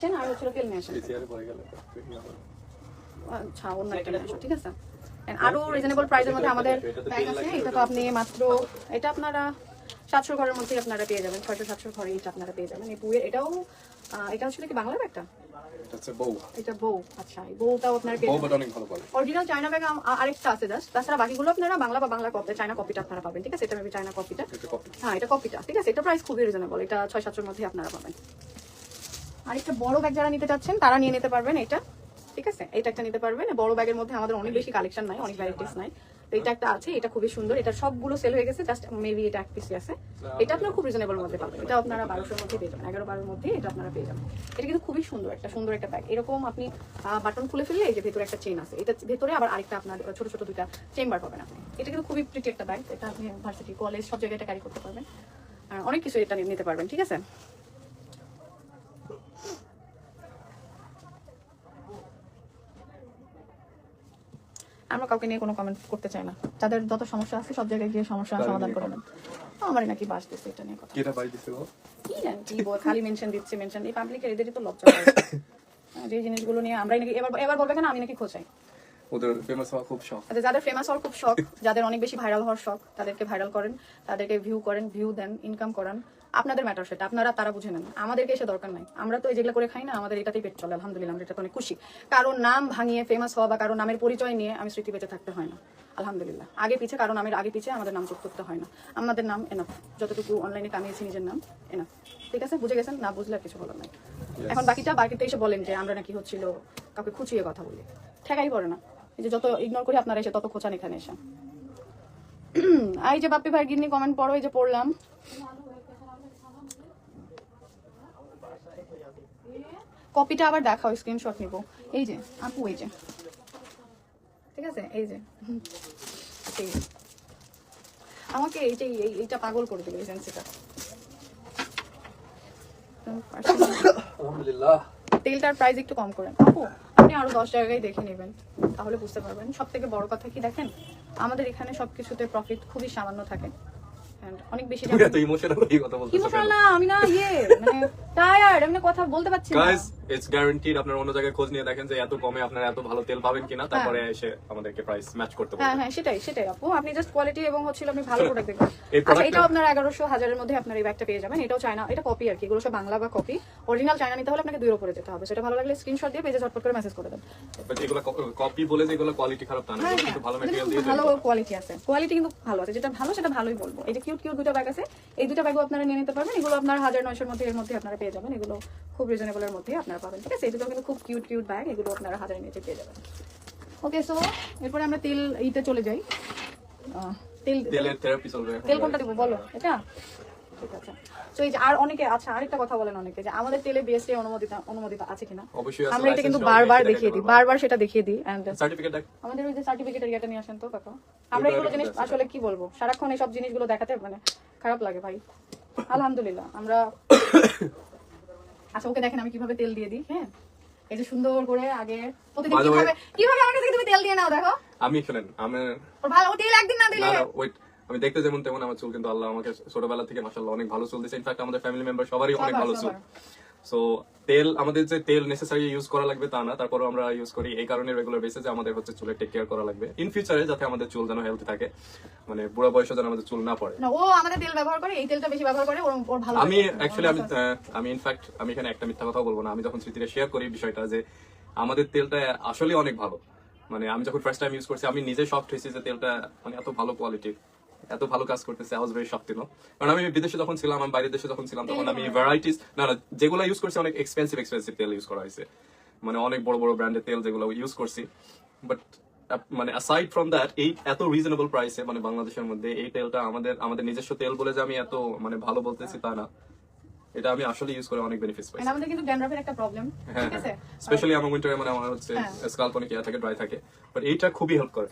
আসেন আর নিয়ে আসেন চেয়ারে পড়ে গেলে আচ্ছা অন্য একটা ঠিক আছে? আরও রিজনেবল প্রাইসের মধ্যে আমাদের ব্যাগ আছে। এটা তো আপনি মাত্র এটা আপনারা সাতশো ঘরের মধ্যে আপনারা পেয়ে যাবেন। ছয়শো সাতশো ঘরে এটা আপনারা পেয়ে যাবেন। এই বইয়ের এটাও এটা আসলে কি বাংলা ব্যাগটা? এটা বউ। এটা বউ আচ্ছা এই বউটাও আপনারা অরিজিনাল চায়না ব্যাগ আরেকটা আছে জাস্ট তাছাড়া বাকিগুলো আপনারা বাংলা বা বাংলা কপি চায়না কপিটা আপনারা পাবেন ঠিক আছে? এটা চায়না কপিটা হ্যাঁ এটা কপিটা ঠিক আছে? এটা প্রাইস খুবই রিজনেবল এটা ছয় সাতশোর মধ্যে আপনারা পাবেন। আর একটা বড় ব্যাগ যারা নিতে চাচ্ছেন, তারা নিয়ে নিতে পারবেন এটা। ঠিক আছে? এটা একটা নিতে পারবেন। বড় ব্যাগের মধ্যে আমাদের অনেক বেশি কালেকশন নাই, অনেক ভ্যারাইটিস নাই। তো এটা একটা আছে, এটা খুবই সুন্দর। এটা সবগুলো সেল হয়ে গেছে জাস্ট মেবি এটা এক পিসি আছে। এটা আপনারা খুব রিজনেবল মধ্যে পাবেন। এটা আপনারা বারোশোর মধ্যে পেয়ে যাবেন। এগারো বারোর মধ্যে এটা আপনারা পেয়ে যাবেন। এটা কিন্তু খুবই সুন্দর, একটা সুন্দর একটা ব্যাগ এরকম আপনি বাটন খুলে ফেললে এই যে ভেতরে একটা চেন আছে, এটা ভেতরে আবার আরেকটা আপনার ছোট ছোট দুইটা চেম্বার পাবেন আপনি। এটা কিন্তু খুবই প্রিটি একটা ব্যাগ এটা আপনি ভার্সিটি কলেজ সব জায়গায় এটা ক্যারি করতে পারবেন। অনেক কিছু এটা নিতে পারবেন, ঠিক আছে? আমরা কাউকে নিয়ে কোনো কমেন্ট করতে চাই না। যাদের যত সমস্যা আছে সব জায়গায় গিয়ে সমস্যা সমাধান করে নেন। আমারই নাকি বাস দিচ্ছে এটা নিয়ে কথা। কেটা বাই দিছে ও কি জানি কি বল খালি মেনশন দিচ্ছে মেনশন এই পাবলিকের এদেরই তো লজ্জা হয়। হ্যাঁ, যে জিনিসগুলো নিয়ে আমরাই নাকি এবার এবার বলবে কেন আমি নাকি খোঁজাই ওদের ফেমাস হওয়া খুব শখ। আচ্ছা, যাদের ফেমাস হওয়ার খুব শখ যাদের অনেক বেশি ভাইরাল হওয়ার শখ তাদেরকে ভাইরাল করেন তাদেরকে ভিউ করেন ভিউ দেন ইনকাম করান। আপনাদের ম্যাটার সেটা আপনারা তারা বুঝে নেন। আমাদেরকে এসে দরকার নাই। আমরা তো এই যেগুলো করে খাই না আমাদের এটাতেই পেট চলে আলহামদুলিল্লাহ আমরা এটাতে অনেক খুশি। কারণ নাম ভাঙিয়ে ফেমাস হওয়া বা কারও নামের পরিচয় নিয়ে আমি স্মৃতি বেঁচে থাকতে হয় না আলহামদুলিল্লাহ। আগে পিছে কারণ নামের আগে পিছে আমাদের নাম যোগ করতে হয় না। আমাদের নাম এনাফ যতটুকু অনলাইনে কামিয়েছি নিজের নাম এনাফ ঠিক আছে? বুঝে গেছেন? না বুঝলে আর কিছু বলার নাই। এখন বাকিটা বাকিতে এসে বলেন যে আমরা নাকি হচ্ছিল কাউকে খুঁচিয়ে কথা বলি। ঠেকাই পড়ে না। এই যে যত ইগনোর করি আপনারা এসে তত খোঁচান এখানে এসে। এই যে বাপ্পি ভাই গিন্নি কমেন্ট পড়ো এই যে পড়লাম। কপিটা আবার দেখাও স্ক্রিনশট নিব। এই যে আপু এই যে। ঠিক আছে? এই যে। আমাকে এই যে এই- এইটা পাগল করে দিল এজেন্সিটা তেলটার প্রাইস একটু কম করেন। আপু আপনি আরও দশ জায়গায় দেখে নেবেন তাহলে বুঝতে পারবেন। সব থেকে বড় কথা কি দেখেন? আমাদের এখানে সবকিছুতে প্রফিট খুবই সামান্য থাকে। অনেক বেশি ইমোশনাল কথা বলতেছো ইমোশনাল না আমি না ইয়ে মানে টায়ার্ড আমি কথা বলতে পারছি না। গাইস ইটস গ্যারান্টিড আপনারা অন্য জায়গায় খোঁজ নিয়ে দেখেন যে এত কমে আপনারা এত ভালো তেল পাবেন কিনা তারপরে এসে আমাদেরকে প্রাইস ম্যাচ করতে হ্যাঁ পারবেন হ্যাঁ সেটাই সেটাই আপু। আপনি জাস্ট কোয়ালিটি এবং হচ্ছিল আপনি ভালো প্রোডাক্ট দেখবেন। আচ্ছা এটাও আপনার এগারোশো হাজারের মধ্যে আপনার এই ব্যাগটা পেয়ে যাবেন। এটাও চায়না এটা কপি আর কি এগুলো সব বাংলা বা কপি অরিজিনাল চায়না নিতে হলে আপনাকে দুইয়ের উপরে যেতে হবে। সেটা ভালো লাগলে স্ক্রিনশট দিয়ে পেজে ঝটপট করে মেসেজ করে দেন এগুলো কপি বলে যে এগুলো কোয়ালিটি খারাপ তা না হ্যাঁ হ্যাঁ কিন্তু ভালো ম্যাটেরিয়াল দিয়ে ভালো কোয়ালিটি আছে। কোয়ালিটি কিন্তু ভালো আছে। যেটা ভালো সেটা ভালোই বলব। এই যে কিউট কিউট দুটো ব্যাগ আছে এই দুটো ব্যাগও আপনারা নিয়ে নিতে পারবেন। এগুলো আপনার হাজার নয়শোর মধ্যে এর মধ্যে আপনারা পেয়ে যাবেন। এগুলো খুব রিজনেবলের মধ্যে আপনারা পাবেন ঠিক আছে? এই দুটো কিন্তু খুব কিউট কিউট ব্যাগ এগুলো আপনারা হাজারের নিচে পেয়ে যাবেন। ওকে সো এরপরে আমরা তেল এইতে চলে যাই। তেল কোনটা দিব বলো এটা? ঠিক আছে। তো এই যে আর অনেকে আচ্ছা আরেকটা কথা বলেন অনেকে যে আমাদের তেলে বিএসটি অনুমোদিত অনুমোদিত আছে কিনা? অবশ্যই আমরা এটা কিন্তু বারবার দেখিয়ে দিই বারবার সেটা দেখিয়ে দিই এন্ড সার্টিফিকেট আমাদের ওই যে সার্টিফিকেটের ইয়েটা নিয়ে আসেন তো কাকা আমরা এগুলো জিনিস আসলে কি বলব? সারাক্ষণ এইসব জিনিসগুলো দেখাতে মানে খারাপ লাগে ভাই। আলহামদুলিল্লাহ আমরা আচ্ছা ওকে দেখেন আমি কীভাবে তেল দিয়ে দিই হ্যাঁ? এই যে সুন্দর করে আগে প্রতিদিন কীভাবে কীভাবে আমার কাছে তুমি তেল দিয়ে নাও দেখো। আমি শুনেন আমি ভালো তেল একদিন না দিলে আমি দেখতে যেমন তেমন আমার চুল কিন্তু আল্লাহ আমাকে ছোটবেলা থেকে মাশাআল্লাহ অনেক ভালো চুল দিয়েছে ইনফ্যাক্ট আমাদের ফ্যামিলি মেম্বার সবারই অনেক ভালো চুল। সো তেল আমাদের যে তেল নেসেসারি ইউজ করা লাগবে তা না তারপরও আমরা ইউজ করি এই কারণে রেগুলার বেসিসে আমাদের হচ্ছে চুলের টেক কেয়ার করা লাগবে। ইন ফিউচারে যাতে আমাদের চুল যেন হেলথি থাকে মানে বুড়া বয়সে যেন আমাদের চুল না পড়ে। না ও আমাদের তেল ব্যবহার করে এই তেলটা বেশি ব্যবহার করে ওর ভালো আমি অ্যাকচুয়ালি আমি আমি ইনফ্যাক্ট আমি এখানে একটা মিথ্যা কথা বলব না। আমি যখন স্মৃতিরে শেয়ার করি বিষয়টা যে আমাদের তেলটা আসলে অনেক ভালো। মানে আমি যখন ফার্স্ট টাইম ইউজ করছি আমি নিজে শক্ট হয়েছি যে তেলটা মানে এত ভালো কোয়ালিটির এত ভালো কাজ করতেছে I was very shocked no কারণ আমি বিদেশে যখন ছিলাম আমি বাইরের দেশে যখন ছিলাম তখন আমি ভ্যারাইটিস না না যেগুলো ইউজ করছি অনেক এক্সপেন্সিভ এক্সপেন্সিভ তেল ইউজ করা হয়েছে। মানে অনেক বড় বড় ব্র্যান্ডের তেল যেগুলো ইউজ করছি। বাট মানে অ্যাসাইড ফ্রম দ্যাট এই এত রিজনেবল প্রাইসে মানে বাংলাদেশের মধ্যে এই তেলটা আমাদের আমাদের নিজস্ব তেল বলে যে আমি এত মানে ভালো বলতেছি তা না। এটা আমি আসলে ইউজ করে অনেক বেনিফিটস পাই আমাদের কিন্তু ড্যান্ড্রফের একটা প্রবলেম হ্যাঁ ঠিক আছে? স্পেশালি আমার উইন্টারে মানে আমার হচ্ছে হ্যাঁ। স্কাল্প অনেক ইয়া থাকে ড্রাই থাকে। বাট এইটা খুবই হেল্প করে।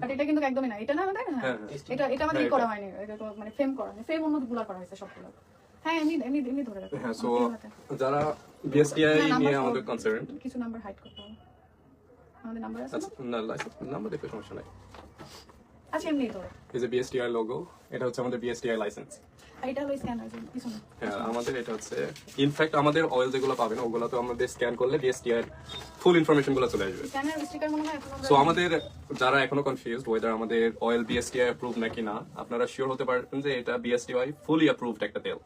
বাট এটা কিন্তু একদমই না। এটা না আমাদের হ্যাঁ। হ্যাঁ, এটা এটা আমাদের হ্যাঁ, করা হয়নি। এটা তো মানে ফেম করা হয়নি। ফেম অন্যগুলা করা হয়েছে সবগুলো। হ্যাঁ এমনি এমনি এমনি ধরে রাখো। হ্যাঁ সো যারা বিএসটিআই নিয়ে আমাদের কনসার্ন কিছু নাম্বার হাইড করতে হবে। আমাদের নাম্বার আছে না? না নাম্বার দেখতে সমস্যা নাই। আচ্ছা এমনি ধরে। এই যে বিএসটিআই লোগো এটা হচ্ছে আমাদের বিএসটিআই লাইসেন্স এটা হলো স্ক্যানার পিছনে হ্যাঁ আমাদের এটা হচ্ছে ইনফ্যাক্ট আমাদের অয়েল যেগুলো পাবেন ওগুলো তো আমাদের স্ক্যান করলে বিএসটিআই ফুল ইনফরমেশনগুলো চলে আসবে। স্ক্যানার স্টিকার মনে হয় সো আমাদের যারা এখনও কনফিউজড ওয়েদার আমাদের অয়েল বিএসটিআই অ্যাপ্রুভ নাকি না আপনারা শিওর হতে পারবেন যে এটা ফুলি অ্যাপ্রুভড একটা তেল।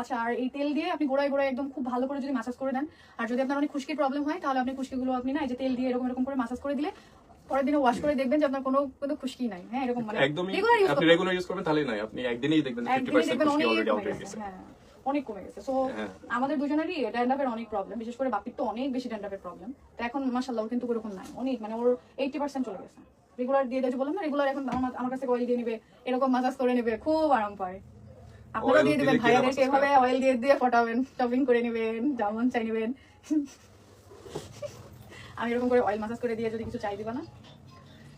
আচ্ছা আর এই তেল দিয়ে আপনি গোড়ায় গোড়ায় একদম খুব ভালো করে যদি মাসাজ করে দেন আর যদি আপনার অনেক খুশকির প্রবলেম হয় তাহলে আপনি খুশকিগুলো আপনি না এই যে তেল দিয়ে এরকম এরকম করে মাসাজ করে দিলে পরের দিনে ওয়াশ করে দেখবেন যে আপনার কোনো খুশকি নাই। হ্যাঁ এরকম মানে একদমই আপনি রেগুলার ইউজ করবেন তাহলেই নাই। আপনি একদিনেই দেখবেন ফিফটি একদিনে পার্সেন্ট দেখবেন খুশকি অনেক অলরেডি আউট কমে হয়ে গেছে হ্যাঁ অনেক কমে গেছে। সো হ্যাঁ। আমাদের দুজনেরই ড্যান্ডাফের অনেক প্রবলেম বিশেষ করে বাপির তো অনেক বেশি ড্যান্ডাফের প্রবলেম তো এখন মাসাল্লাহ কিন্তু ওরকম নাই। অনেক মানে ওর এইটি পার্সেন্ট চলে গেছে। রেগুলার দিয়ে দেয় বললাম না রেগুলার এখন আমার কাছে অয়েল দিয়ে নিবে এরকম মাসাজ করে নেবে খুব আরাম পায়। আপনারা দিয়ে দিবেন ভাইয়াদেরকে এভাবে অয়েল দিয়ে দিয়ে ফটাবেন শপিং করে নেবেন যেমন চাই নেবেন। আমি এরকম করে অয়েল মাসাজ করে দিয়ে যদি কিছু চাই দিবা না?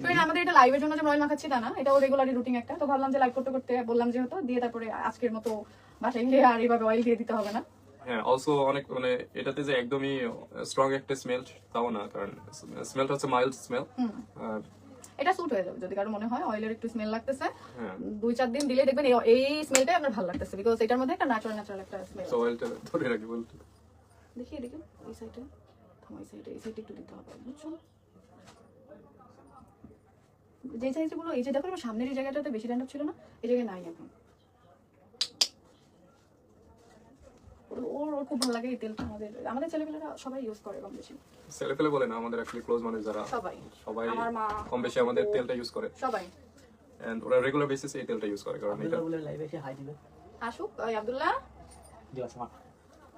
তো এটা আমাদের এটা লাইভের জন্য যে অয়েল মাখাচ্ছি তা না এটাও রেগুলারই রুটিন একটা। তো ভাবলাম যে লাইভ করতে করতে বললাম যেহেতু দিয়ে তারপরে আজকের মতো বাসায় গিয়ে আর এইভাবে অয়েল দিয়ে দিতে হবে না। হ্যাঁ অলসো অনেক মানে এটাতে যে একদমই স্ট্রং একটা স্মেল তাও না কারণ স্মেলটা হচ্ছে মাইল্ড স্মেল এটা স্যুট হয়ে যাবে যদি কারও মনে হয় অয়েলের একটু স্মেল লাগতেছে। হ্যাঁ। দুই চার দিন দিলে দেখবেন এই- এই স্মেলটাই আপনার ভালো লাগতেছে বিকজ এটার মধ্যে একটা ন্যাচারাল ন্যাচারাল একটা স্মেল অয়েলটা ধরে রাখি বলতে। দেখি এদিকে এই সাইডে থামো এই সাইডে এই সাইডে একটু দিতে হবে বুঝছ? যে সাইজগুলো এই যে দেখো আমার সামনের এই জায়গাটাতে বেশি ড্যান্ডাপ ছিল না এই জায়গায় নাই এখন। ওর- ওর ওর খুব ভালো লাগে এই তেলটা আমাদের। আমাদের ছেলেপেলেরা সবাই ইউজ করে কম বেশি। ছেলে ফেলে বলে না আমাদের অ্যাকচুয়ালি ক্লোজ যারা সবাই। সবাই আমার মা কম বেশি আমাদের তেলটা ইউজ করে। সবাই। এন্ড ওরা রেগুলার বেসিসে এই তেলটা ইউজ করে কারণ এটা বলে লাইভে এসে হাই দিবে। আসুক আব্দুল্লাহ।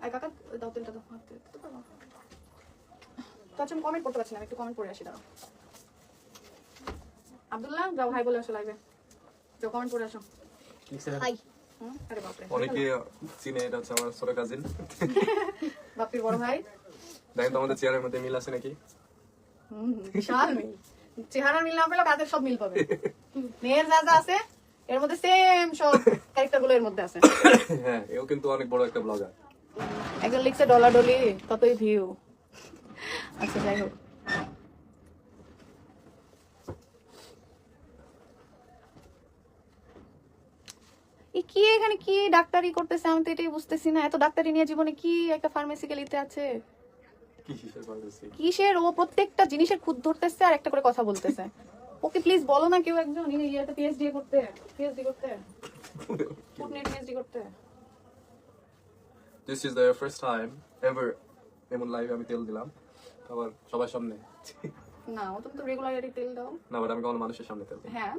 আই কাকা দাও তেলটা দাও হাত? তো আচ্ছা আমি কমেন্ট করতে পারছি না আমি একটু কমেন্ট পড়ে আসি দাঁড়াও। আব্দুল্লাহ যাও হাই বলে আসো লাইভে যাও কমেন্ট পড়ে আসো। হাই অনেকে চিনে এটা হচ্ছে আমার ছোট কাজিন বাপির বড় ভাই। দেখেন তো আমাদের চেয়ারের মধ্যে মিল আছে নাকি? বিশাল মিল। চেহারার মিল না পেলেও কাজের সব মিল পাবে। মেয়ের যা যা আছে এর মধ্যে সেম সব ক্যারেক্টারগুলো এর মধ্যে আছে। হ্যাঁ এও কিন্তু অনেক বড় একটা ব্লগার একজন লিখছে ডলা ডলি ততই ভিউ আচ্ছা যাই হোক। কি এখানে কি ডাক্তারি করতেছে? আমি তো এটাই বুঝতেছি না। এত ডাক্তারি নিয়ে জীবনে কি একটা ফার্মেসিক্যালিতে আছে? কি হিসেবে পারতেছি কিসের? ও প্রত্যেকটা জিনিসের খুদ ধরতেছে আর একটা করে কথা বলতেছে। ওকে প্লিজ বলো না কেউ একজন। ইয়েতে পিএইচডি করতে। পিএইচডি করতে। ফুটনেট পিএইচডি করতে। This is the first time ever এমন লাইভে আমি তেল দিলাম। আবার সবার সামনে। না ও তো রেগুলারলি তেল দাও। না বাট আমি কখনো মানুষের সামনে তেল হ্যাঁ